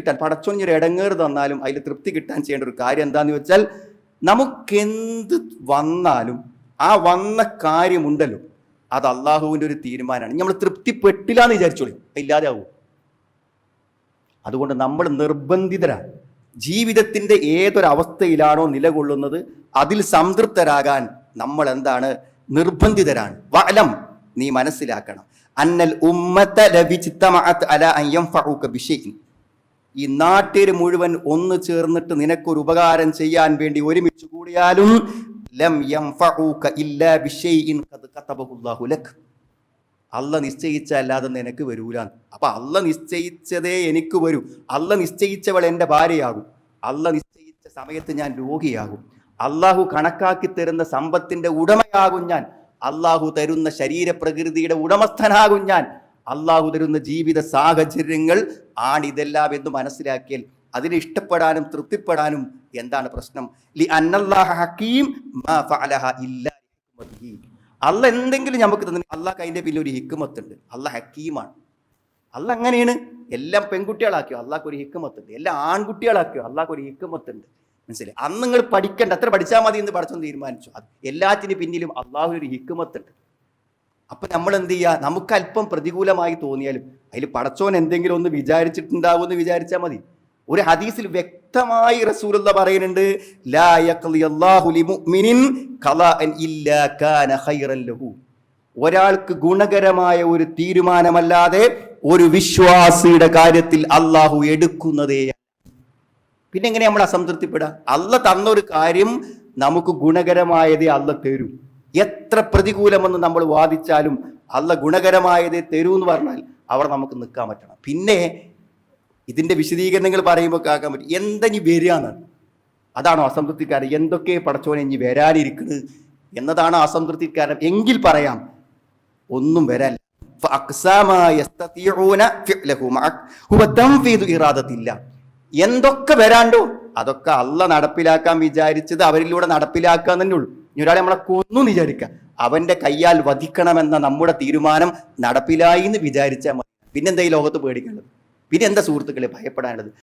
കിട്ടാൻ പടച്ചൊഞ്ഞൊരു ഇടങ്ങേറ് തന്നാലും അതിൽ തൃപ്തി കിട്ടാൻ ചെയ്യേണ്ട ഒരു കാര്യം എന്താണെന്ന് വെച്ചാൽ നമുക്കെന്ത് വന്നാലും ആ വന്ന കാര്യമുണ്ടല്ലോ. അത് അള്ളാഹുവിന്റെ ഒരു തീരുമാനമാണ്. നമ്മൾ തൃപ്തിപ്പെട്ടില്ല എന്ന് വിചാരിച്ചോളി ഇല്ലാതെ ആവും അതുകൊണ്ട് നമ്മൾ നിർബന്ധിതരാണ്. ജീവിതത്തിന്റെ ഏതൊരവസ്ഥയിലാണോ നിലകൊള്ളുന്നത് അതിൽ സംതൃപ്തരാകാൻ നമ്മൾ എന്താണ്? നിർബന്ധിതരാണ്. വലം നീ മനസ്സിലാക്കണം. അന്നൽ ഉമ്മത്ത ലവിച്ചിത്തമഅത്ത് അല അയ്യം ബിശൈഇൻ ഈ നാട്ടിൽ മുഴുവൻ ഒന്ന് ചേർന്നിട്ട് നിനക്കൊരു ഉപകാരം ചെയ്യാൻ വേണ്ടി ഒരുമിച്ച് കൂടിയാലും ലം അല്ല നിശ്ചയിച്ചല്ലാതെ നിനക്ക് വരൂല അപ്പൊ അല്ല നിശ്ചയിച്ചതേ എനിക്ക് വരൂ. അല്ല നിശ്ചയിച്ചവൾ എന്റെ ഭാര്യയാകും. അല്ല നിശ്ചയിച്ച സമയത്ത് ഞാൻ രോഗിയാകും. അള്ളാഹു കണക്കാക്കി തരുന്ന സമ്പത്തിന്റെ ഉടമയാകും ഞാൻ. അള്ളാഹു തരുന്ന ശരീരപ്രകൃതിയുടെ ഉടമസ്ഥനാകും ഞാൻ. അള്ളാഹു തരുന്ന ജീവിത സാഹചര്യങ്ങൾ ആണിതെല്ലാം എന്ന് മനസ്സിലാക്കിയാൽ അതിനെ ഇഷ്ടപ്പെടാനും തൃപ്തിപ്പെടാനും എന്താണ് പ്രശ്നം? ലി. അല്ല എന്തെങ്കിലും നമുക്ക് തന്നെ അള്ളാഹ് അതിന്റെ പിന്നെ ഒരു ഹിക്കുമത്തുണ്ട് അല്ല ഹക്കീമാണ്. അല്ല അങ്ങനെയാണ്. എല്ലാം പെൺകുട്ടികളാക്കിയോ? അള്ളാഹ് ഒരു ഹിക്കുമത്തുണ്ട് എല്ലാം ആൺകുട്ടികളാക്കിയോ? അള്ളാഹ് ഒരു ഹിക്കുമത്തുണ്ട് മനസ്സിലായി? അന്ന് നിങ്ങൾ പഠിക്കേണ്ട. അത്ര പഠിച്ചാൽ മതി എന്ന് പഠിച്ചെന്ന് തീരുമാനിച്ചു. എല്ലാത്തിനും പിന്നിലും അള്ളാഹു ഒരു ഹിക്കുമത്തുണ്ട് അപ്പൊ നമ്മൾ എന്ത് ചെയ്യുക നമുക്ക് അല്പം പ്രതികൂലമായി തോന്നിയാലും അതിൽ പടച്ചോൻ എന്തെങ്കിലും ഒന്ന് വിചാരിച്ചിട്ടുണ്ടാവും എന്ന് വിചാരിച്ചാൽ മതി. ഒരു ഹദീസിൽ വ്യക്തമായി റസൂലുള്ള പറയുന്നുണ്ട് ഒരാൾക്ക് ഗുണകരമായ ഒരു തീരുമാനമല്ലാതെ ഒരു വിശ്വാസിയുടെ കാര്യത്തിൽ അള്ളാഹു എടുക്കുന്നതേ പിന്നെ എങ്ങനെ നമ്മൾ അസംതൃപ്തിപ്പെടുക? അല്ല തന്നൊരു കാര്യം നമുക്ക് ഗുണകരമായതേ അല്ല തരും. എത്ര പ്രതികൂലമെന്ന് നമ്മൾ വാദിച്ചാലും അല്ല ഗുണകരമായതേ തരൂ എന്ന് പറഞ്ഞാൽ അവിടെ നമുക്ക് നിൽക്കാൻ പറ്റണം. പിന്നെ ഇതിന്റെ വിശദീകരണങ്ങൾ പറയുമ്പോൾ കേൾക്കാൻ പറ്റും. എന്തിനി വരികയാണ്? അതാണോ അസംതൃപ്തിക്കാരൻ. എന്തൊക്കെ പടച്ചോനെ ഇനി വരാനിരിക്കുന്നത് എന്നതാണോ അസംതൃപ്തിക്കാരൻ. എങ്കിൽ പറയാം ഒന്നും വരാൻ എന്തൊക്കെ വരാണ്ടോ അതൊക്കെ അല്ല നടപ്പിലാക്കാൻ വിചാരിച്ചത് അവരിലൂടെ നടപ്പിലാക്കാൻ തന്നെ ഉള്ളൂ. ഇനി ഒരാളെ നമ്മളെ കൊന്നു വിചാരിക്കുക. അവന്റെ കയ്യാൽ വധിക്കണമെന്ന നമ്മുടെ തീരുമാനം നടപ്പിലായി എന്ന് വിചാരിച്ചാൽ മതി. പിന്നെന്താ ഈ ലോകത്ത് പേടിക്കേണ്ടത്? പിന്നെ എന്താ സുഹൃത്തുക്കളെ ഭയപ്പെടാനുള്ളത്?